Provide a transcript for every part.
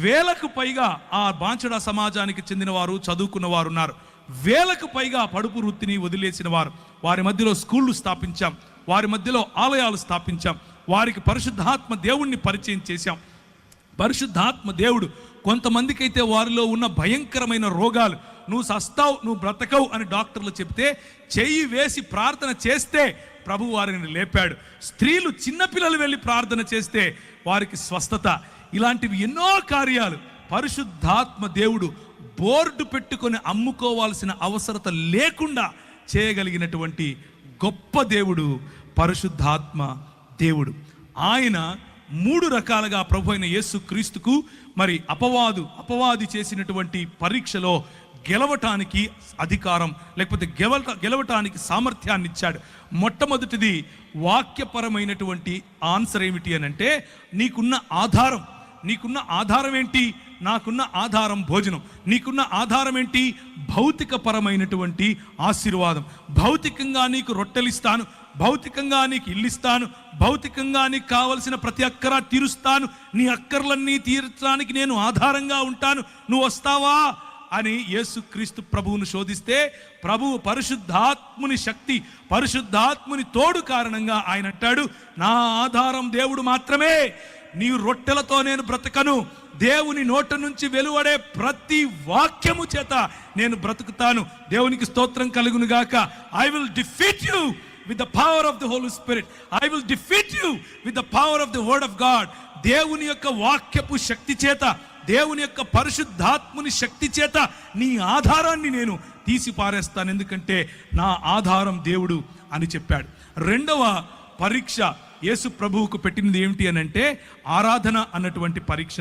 వేలకు పైగా ఆ బాంచడ సమాజానికి చెందిన వారు చదువుకున్న వారు ఉన్నారు వేలకు పైగా పడుపు వృత్తిని వదిలేసిన వారు వారి మధ్యలో స్కూళ్ళు స్థాపించాం. వారి మధ్యలో ఆలయాలు స్థాపించాం. వారికి పరిశుద్ధాత్మ దేవుణ్ణి పరిచయం చేశాం. పరిశుద్ధాత్మ దేవుడు కొంతమందికైతే వారిలో ఉన్న భయంకరమైన రోగాలు నువ్వు సస్తావు నువ్వు బ్రతకవు అని డాక్టర్లు చెప్తే చెయ్యి వేసి ప్రార్థన చేస్తే ప్రభు వారిని లేపాడు. స్త్రీలు చిన్నపిల్లలు వెళ్ళి ప్రార్థన చేస్తే వారికి స్వస్థత. ఇలాంటివి ఎన్నో కార్యాలు. పరిశుద్ధాత్మ దేవుడు బోర్డు పెట్టుకొని అమ్ముకోవాల్సిన అవసరత లేకుండా చేయగలిగినటువంటి గొప్ప దేవుడు పరిశుద్ధాత్మ దేవుడు. ఆయన మూడు రకాలుగా ప్రభు అయిన యేసు క్రీస్తుకు మరి అపవాదు అపవాది చేసినటువంటి పరీక్షలో గెలవటానికి అధికారం లేకపోతే గెలవ గెలవటానికి సామర్థ్యాన్ని ఇచ్చాడు. మొట్టమొదటిది వాక్యపరమైనటువంటి ఆన్సర్ ఏమిటి అని అంటే నీకున్న ఆధారం నీకున్న ఆధారం ఏంటి నాకున్న ఆధారం భోజనం. నీకున్న ఆధారం ఏంటి భౌతిక పరమైనటువంటి ఆశీర్వాదం. భౌతికంగా నీకు రొట్టెలిస్తాను. భౌతికంగా నీకు ఇల్లిస్తాను. భౌతికంగా నీకు కావలసిన ప్రతి అక్కర తీరుస్తాను. నీ అక్కర్లన్నీ తీర్చడానికి నేను ఆధారంగా ఉంటాను. నువ్వు వస్తావా? అని యేసుక్రీస్తు ప్రభువును శోధిస్తే ప్రభువు పరిశుద్ధాత్ముని శక్తి పరిశుద్ధాత్ముని తోడు కారణంగా ఆయన అంటాడు నా ఆధారం దేవుడు మాత్రమే. నీ రొట్టెలతో నేను బ్రతకను. దేవుని నోట నుంచి వెలువడే ప్రతి వాక్యము చేత నేను బ్రతుకుతాను. దేవునికి స్తోత్రం కలుగును గాక. I will defeat you with the power of the holy spirit I will defeat you with the power of the word of God దేవుని యొక్క వాక్యపు శక్తి చేత దేవుని యొక్క పరిశుద్ధాత్ముని శక్తి చేత నీ ఆధారాన్ని నేను తీసి పారేస్తాను ఎందుకంటే నా ఆధారం దేవుడు అని చెప్పాడు. రెండవ పరీక్ష యేసు ప్రభువుకు పెట్టినది ఏమిటి అని అంటే ఆరాధన అన్నటువంటి పరీక్ష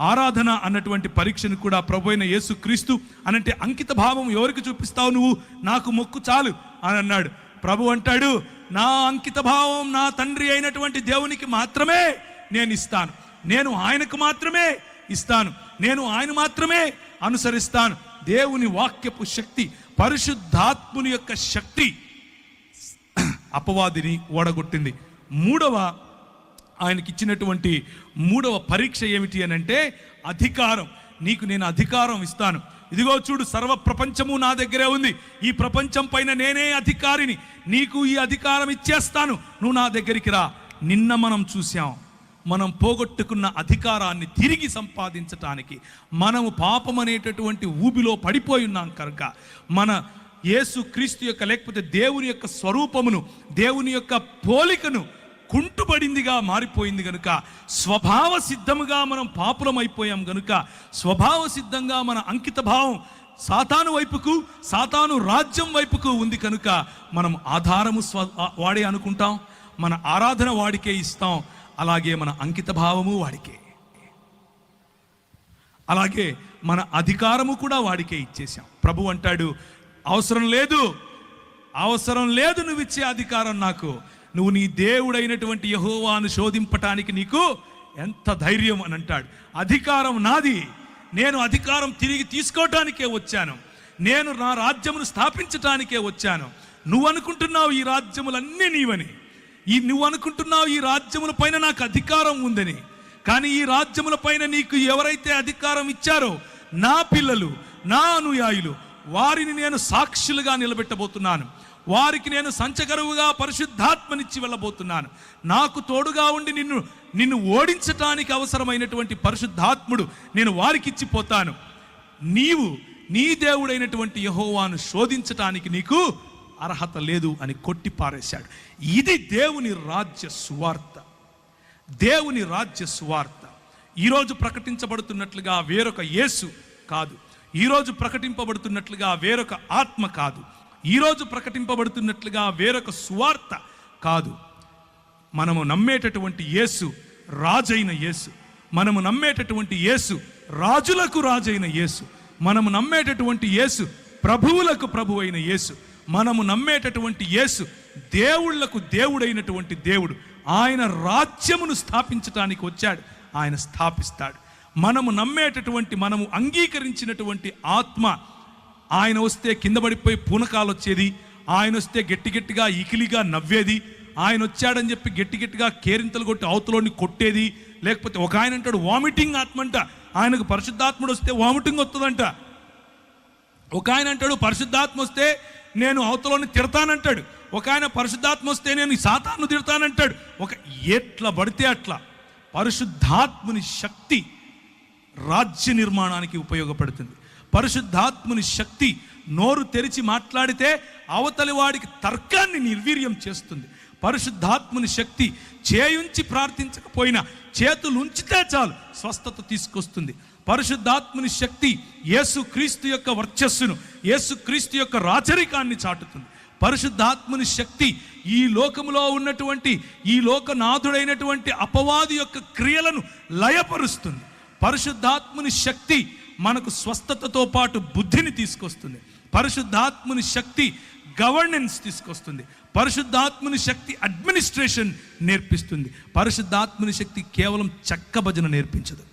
ఆరాధన అన్నటువంటి పరీక్షను కూడా ప్రభు అయిన యేసు క్రీస్తు అనంటే అంకిత భావం ఎవరికి చూపిస్తావు నువ్వు? నాకు మొక్కు చాలు అని అన్నాడు. ప్రభు అంటాడు నా అంకిత భావం నా తండ్రి అయినటువంటి దేవునికి మాత్రమే నేను ఇస్తాను. నేను ఆయనకు మాత్రమే ఇస్తాను. నేను ఆయన మాత్రమే అనుసరిస్తాను. దేవుని వాక్యపు శక్తి పరిశుద్ధాత్ముని యొక్క శక్తి అపవాదిని ఓడగొట్టింది. మూడవ ఆయనకి ఇచ్చినటువంటి మూడవ పరీక్ష ఏమిటి అని అంటే అధికారం. నీకు నేను అధికారం ఇస్తాను. ఇదిగో చూడు సర్వ ప్రపంచము నా దగ్గరే ఉంది. ఈ ప్రపంచం పైన నేనే అధికారిని. నీకు ఈ అధికారం ఇచ్చేస్తాను. నువ్వు నా దగ్గరికి రా. నిన్న మనం చూసాం మనం పోగొట్టుకున్న అధికారాన్ని తిరిగి సంపాదించటానికి మనము పాపం అనేటటువంటి ఊబిలో పడిపోయి ఉన్నాం కనుక మన యేసు క్రీస్తు యొక్క లేకపోతే దేవుని యొక్క స్వరూపమును దేవుని యొక్క పోలికను కుంటుబడిందిగా మారిపోయింది గనుక స్వభావ సిద్ధముగా మనం పాపులం అయిపోయాం గనుక స్వభావ సిద్ధంగా మన అంకిత భావం సాతాను వైపుకు సాతాను రాజ్యం వైపుకు ఉంది కనుక మనం ఆధారము స్వ వాడే అనుకుంటాం. మన ఆరాధన వాడికే ఇస్తాం. అలాగే మన అంకిత భావము వాడికే. అలాగే మన అధికారము కూడా వాడికే ఇచ్చేసాం ప్రభు అంటాడు అవసరం లేదు. అవసరం లేదు నువ్వు ఇచ్చే అధికారం నాకు. నువ్వు నీ దేవుడైనటువంటి యహోవాను శోధింపటానికి నీకు ఎంత ధైర్యం అని అంటాడు. అధికారం నాది. నేను అధికారం తిరిగి తీసుకోవటానికే వచ్చాను. నేను నా రాజ్యమును స్థాపించటానికే వచ్చాను. నువ్వు అనుకుంటున్నావు ఈ రాజ్యములన్నీ నీవని. ఈ నువ్వు అనుకుంటున్నావు ఈ రాజ్యముల పైన నాకు అధికారం ఉందని. కానీ ఈ రాజ్యముల పైన నీకు ఎవరైతే అధికారం ఇచ్చారో నా పిల్లలు నా అనుయాయులు వారిని నేను సాక్షులుగా నిలబెట్టబోతున్నాను. వారికి నేను సంచగరువుగా పరిశుద్ధాత్మనిచ్చి వెళ్ళబోతున్నాను. నాకు తోడుగా ఉండి నిన్ను నిన్ను ఓడించటానికి అవసరమైనటువంటి పరిశుద్ధాత్ముడు నేను వారికిచ్చిపోతాను నీవు నీ దేవుడైనటువంటి యహోవాను శోధించటానికి నీకు అర్హత లేదు అని కొట్టి పారేశాడు ఇది దేవుని రాజ్య సువార్త. దేవుని రాజ్య సువార్త. ఈరోజు ప్రకటించబడుతున్నట్లుగా వేరొక యేసు కాదు. ఈరోజు ప్రకటింపబడుతున్నట్లుగా వేరొక ఆత్మ కాదు. ఈరోజు ప్రకటింపబడుతున్నట్లుగా వేరొక సువార్త కాదు. మనము నమ్మేటటువంటి యేసు రాజైన యేసు. మనము నమ్మేటటువంటి యేసు రాజులకు రాజైన యేసు. మనము నమ్మేటటువంటి యేసు ప్రభువులకు ప్రభువైన యేసు. మనము నమ్మేటటువంటి యేసు దేవుళ్ళకు దేవుడైనటువంటి దేవుడు. ఆయన రాజ్యమును స్థాపించటానికి వచ్చాడు. ఆయన స్థాపిస్తాడు. మనము నమ్మేటటువంటి మనము అంగీకరించినటువంటి ఆత్మ ఆయన వస్తే కింద పడిపోయి పూనకాలు వచ్చేది ఆయన వస్తే గట్టి గట్టిగా ఇకిలిగా నవ్వేది ఆయన వచ్చాడని చెప్పి గట్టి గట్టిగా కేరింతలు కొట్టి అవతలోని కొట్టేది లేకపోతే ఒక ఆయన అంటాడు వామిటింగ్ ఆత్మ అంట ఆయనకు పరిశుద్ధాత్ముడు వస్తే వామిటింగ్ వస్తుందంట. ఒక ఆయన అంటాడు పరిశుద్ధాత్మ వస్తే నేను అవతలోని తిడతానంటాడు. ఒక ఆయన పరిశుద్ధాత్మ వస్తే నేను సాతాను తిడతానంటాడు. ఒక ఎట్లా పడితే అట్లా పరిశుద్ధాత్ముని శక్తి రాజ్య నిర్మాణానికి ఉపయోగపడుతుంది. పరిశుద్ధాత్ముని శక్తి నోరు తెరిచి మాట్లాడితే అవతలి వాడికి తర్కాన్ని నిర్వీర్యం చేస్తుంది. పరిశుద్ధాత్ముని శక్తి చేయుంచి ప్రార్థించకపోయినా చేతులు ఉంచితే చాలు స్వస్థత తీసుకొస్తుంది. పరిశుద్ధాత్ముని శక్తి యేసుక్రీస్తు యొక్క వర్చస్సును యేసుక్రీస్తు యొక్క రాచరికాన్ని చాటుతుంది. పరిశుద్ధాత్ముని శక్తి ఈ లోకములో ఉన్నటువంటి ఈ లోకనాథుడైనటువంటి అపవాది యొక్క క్రియలను లయపరుస్తుంది. పరిశుద్ధాత్ముని శక్తి మనకు స్వస్థతతో పాటు బుద్ధిని తీసుకొస్తుంది. పరిశుద్ధాత్ముని శక్తి గవర్నెన్స్ తీసుకొస్తుంది. పరిశుద్ధాత్ముని శక్తి అడ్మినిస్ట్రేషన్ నేర్పిస్తుంది. పరిశుద్ధాత్ముని శక్తి కేవలం చెక్క భజన నేర్పించదు.